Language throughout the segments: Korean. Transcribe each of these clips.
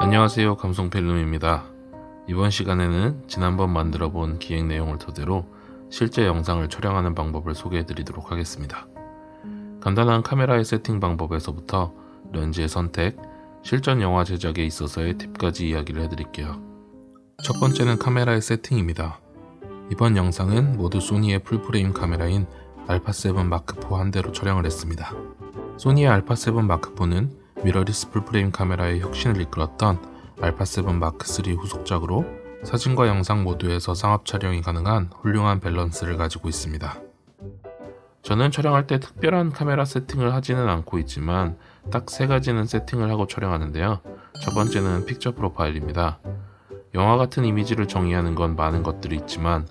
안녕하세요. 감성필름입니다. 이번 시간에는 지난번 만들어 본 기획 내용을 토대로 실제 영상을 촬영하는 방법을 소개해 드리도록 하겠습니다. 간단한 카메라의 세팅 방법에서부터 렌즈의 선택, 실전 영화 제작에 있어서의 팁까지 이야기를 해드릴게요. 첫 번째는 카메라의 세팅입니다. 이번 영상은 모두 소니의 풀프레임 카메라인 알파7 마크4 한 대로 촬영을 했습니다. 소니의 알파7 마크4는 미러리스 풀프레임 카메라의 혁신을 이끌었던 알파7 마크3 후속작으로 사진과 영상 모두에서 상업 촬영이 가능한 훌륭한 밸런스를 가지고 있습니다. 저는 촬영할 때 특별한 카메라 세팅을 하지는 않고 있지만 딱 세 가지는 세팅을 하고 촬영하는데요. 첫 번째는 픽처 프로파일입니다. 영화 같은 이미지를 정의하는 건 많은 것들이 있지만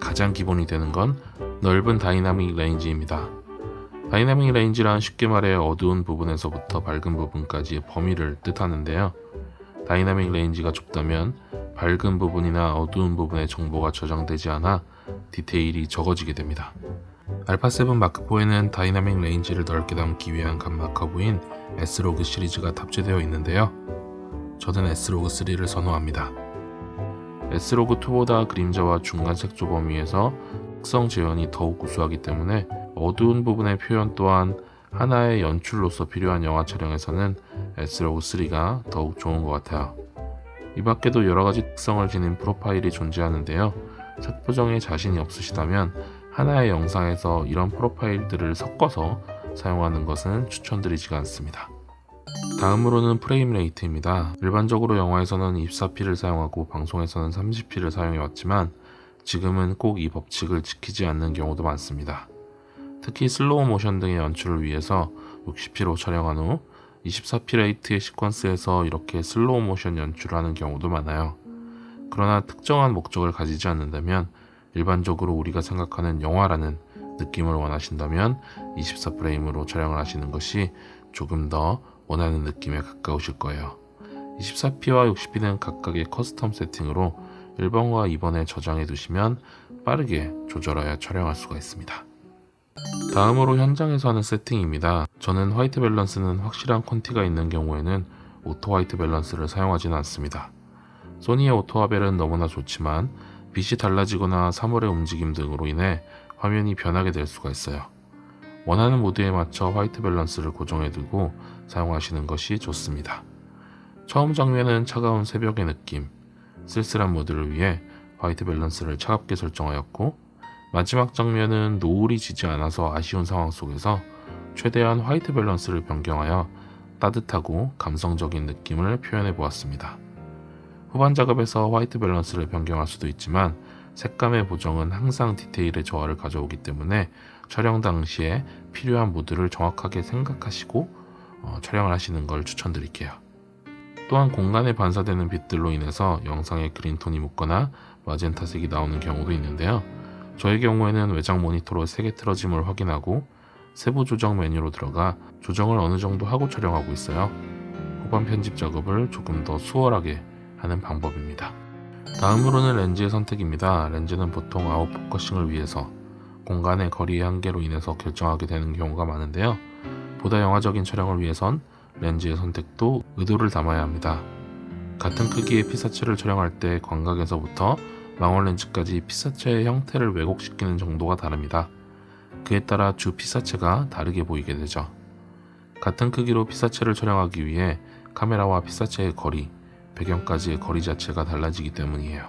가장 기본이 되는 건 넓은 다이나믹 레인지입니다. 다이나믹 레인지란 쉽게 말해 어두운 부분에서부터 밝은 부분까지의 범위를 뜻하는데요. 다이나믹 레인지가 좁다면 밝은 부분이나 어두운 부분의 정보가 저장되지 않아 디테일이 적어지게 됩니다. 알파7 마크4에는 다이나믹 레인지를 넓게 담기 위한 감마 커브인 S로그 시리즈가 탑재되어 있는데요. 저는 S로그 3를 선호합니다. S로그 2보다 그림자와 중간 색조 범위에서 특성 재현이 더욱 우수하기 때문에 어두운 부분의 표현 또한 하나의 연출로서 필요한 영화 촬영에서는 S로그 3가 더욱 좋은 것 같아요. 이 밖에도 여러 가지 특성을 지닌 프로파일이 존재하는데요. 색 보정에 자신이 없으시다면 하나의 영상에서 이런 프로파일들을 섞어서 사용하는 것은 추천드리지가 않습니다. 다음으로는 프레임 레이트입니다. 일반적으로 영화에서는 24p를 사용하고 방송에서는 30p를 사용해 왔지만 지금은 꼭 이 법칙을 지키지 않는 경우도 많습니다. 특히 슬로우 모션 등의 연출을 위해서 60p로 촬영한 후 24p 레이트의 시퀀스에서 이렇게 슬로우 모션 연출을 하는 경우도 많아요. 그러나 특정한 목적을 가지지 않는다면 일반적으로 우리가 생각하는 영화라는 느낌을 원하신다면 24프레임으로 촬영을 하시는 것이 조금 더 원하는 느낌에 가까우실 거예요. 24p와 60p는 각각의 커스텀 세팅으로 1번과 2번에 저장해 두시면 빠르게 조절하여 촬영할 수가 있습니다. 다음으로 현장에서 하는 세팅입니다. 저는 화이트 밸런스는 확실한 콘티가 있는 경우에는 오토 화이트 밸런스를 사용하지는 않습니다. 소니의 오토 화벨은 너무나 좋지만 빛이 달라지거나 사물의 움직임 등으로 인해 화면이 변하게 될 수가 있어요. 원하는 모드에 맞춰 화이트 밸런스를 고정해 두고 사용하시는 것이 좋습니다. 처음 장면은 차가운 새벽의 느낌, 쓸쓸한 모드를 위해 화이트 밸런스를 차갑게 설정하였고 마지막 장면은 노을이 지지 않아서 아쉬운 상황 속에서 최대한 화이트 밸런스를 변경하여 따뜻하고 감성적인 느낌을 표현해 보았습니다. 후반 작업에서 화이트 밸런스를 변경할 수도 있지만 색감의 보정은 항상 디테일의 조화를 가져오기 때문에 촬영 당시에 필요한 모드를 정확하게 생각하시고 어, 촬영을 하시는 걸 추천드릴게요. 또한 공간에 반사되는 빛들로 인해서 영상에 그린톤이 묻거나 마젠타색이 나오는 경우도 있는데요. 저의 경우에는 외장 모니터로 색의 틀어짐을 확인하고 세부 조정 메뉴로 들어가 조정을 어느 정도 하고 촬영하고 있어요. 후반 편집 작업을 조금 더 수월하게 하는 방법입니다. 다음으로는 렌즈의 선택입니다. 렌즈는 보통 아웃 포커싱을 위해서 공간의 거리의 한계로 인해서 결정하게 되는 경우가 많은데요. 보다 영화적인 촬영을 위해선 렌즈의 선택도 의도를 담아야 합니다. 같은 크기의 피사체를 촬영할 때 광각에서부터 망원 렌즈까지 피사체의 형태를 왜곡시키는 정도가 다릅니다. 그에 따라 주 피사체가 다르게 보이게 되죠. 같은 크기로 피사체를 촬영하기 위해 카메라와 피사체의 거리, 배경까지의 거리 자체가 달라지기 때문이에요.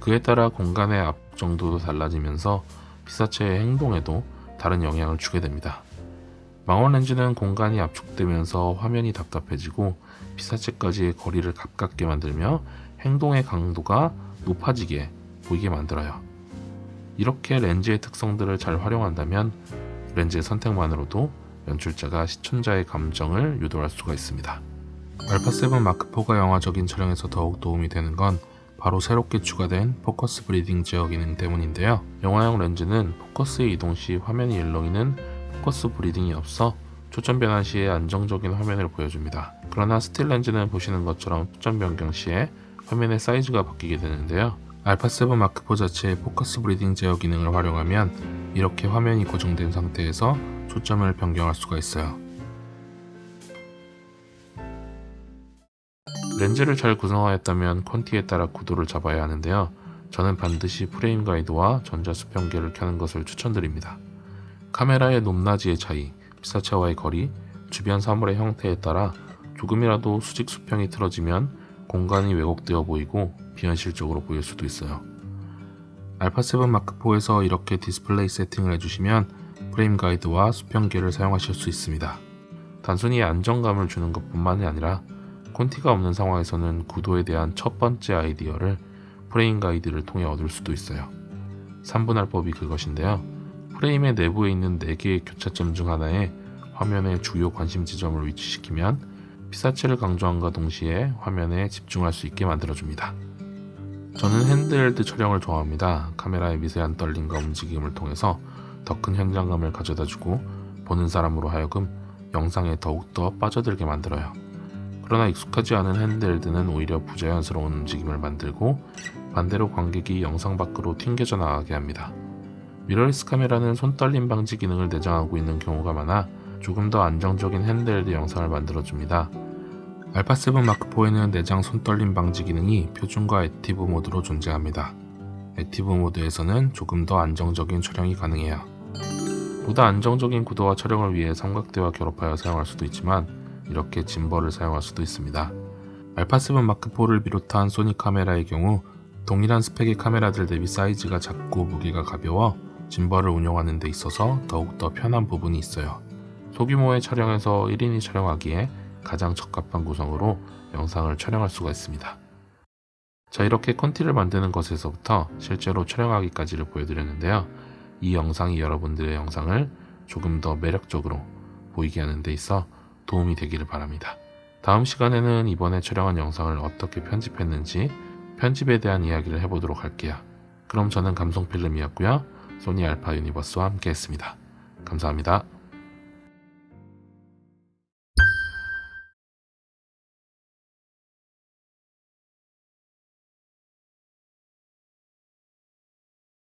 그에 따라 공간의 압 정도도 달라지면서 피사체의 행동에도 다른 영향을 주게 됩니다. 망원 렌즈는 공간이 압축되면서 화면이 답답해지고 피사체까지의 거리를 가깝게 만들며 행동의 강도가 높아지게 보이게 만들어요. 이렇게 렌즈의 특성들을 잘 활용한다면 렌즈의 선택만으로도 연출자가 시청자의 감정을 유도할 수가 있습니다. 알파 7 마크4가 영화적인 촬영에서 더욱 도움이 되는 건 바로 새롭게 추가된 포커스 브리딩 제어 기능 때문인데요. 영화용 렌즈는 포커스의 이동 시 화면이 일렁이는 포커스 브리딩이 없어 초점 변환 시에 안정적인 화면을 보여줍니다. 그러나 스틸 렌즈는 보시는 것처럼 초점 변경 시에 화면의 사이즈가 바뀌게 되는데요. 알파7 마크4 자체의 포커스 브리딩 제어 기능을 활용하면 이렇게 화면이 고정된 상태에서 초점을 변경할 수가 있어요. 렌즈를 잘 구성하였다면 콘티에 따라 구도를 잡아야 하는데요. 저는 반드시 프레임 가이드와 전자 수평계를 켜는 것을 추천드립니다. 카메라의 높낮이의 차이, 피사체와의 거리, 주변 사물의 형태에 따라 조금이라도 수직 수평이 틀어지면 공간이 왜곡되어 보이고 비현실적으로 보일 수도 있어요. 알파7 마크4에서 이렇게 디스플레이 세팅을 해주시면 프레임 가이드와 수평계를 사용하실 수 있습니다. 단순히 안정감을 주는 것 뿐만이 아니라 콘티가 없는 상황에서는 구도에 대한 첫 번째 아이디어를 프레임 가이드를 통해 얻을 수도 있어요. 3분할 법이 그것인데요. 프레임의 내부에 있는 4개의 교차점 중 하나에 화면의 주요 관심 지점을 위치시키면 피사체를 강조함과 동시에 화면에 집중할 수 있게 만들어줍니다. 저는 핸드헬드 촬영을 좋아합니다. 카메라의 미세한 떨림과 움직임을 통해서 더 큰 현장감을 가져다주고 보는 사람으로 하여금 영상에 더욱더 빠져들게 만들어요. 그러나 익숙하지 않은 핸드헬드는 오히려 부자연스러운 움직임을 만들고 반대로 관객이 영상 밖으로 튕겨져 나가게 합니다. 미러리스 카메라는 손떨림 방지 기능을 내장하고 있는 경우가 많아 조금 더 안정적인 핸드헬드 영상을 만들어줍니다. 알파7 마크4에는 내장 손떨림 방지 기능이 표준과 액티브 모드로 존재합니다. 액티브 모드에서는 조금 더 안정적인 촬영이 가능해요. 보다 안정적인 구도와 촬영을 위해 삼각대와 결합하여 사용할 수도 있지만 이렇게 짐벌을 사용할 수도 있습니다. 알파7 마크4를 비롯한 소니 카메라의 경우 동일한 스펙의 카메라들 대비 사이즈가 작고 무게가 가벼워 짐벌을 운용하는 데 있어서 더욱더 편한 부분이 있어요. 소규모의 촬영에서 1인이 촬영하기에 가장 적합한 구성으로 영상을 촬영할 수가 있습니다. 자 이렇게 콘티를 만드는 것에서부터 실제로 촬영하기까지를 보여드렸는데요. 이 영상이 여러분들의 영상을 조금 더 매력적으로 보이게 하는 데 있어 도움이 되기를 바랍니다. 다음 시간에는 이번에 촬영한 영상을 어떻게 편집했는지 편집에 대한 이야기를 해보도록 할게요. 그럼 저는 감성필름이었고요. 소니 알파 유니버스와 함께 했습니다. 감사합니다.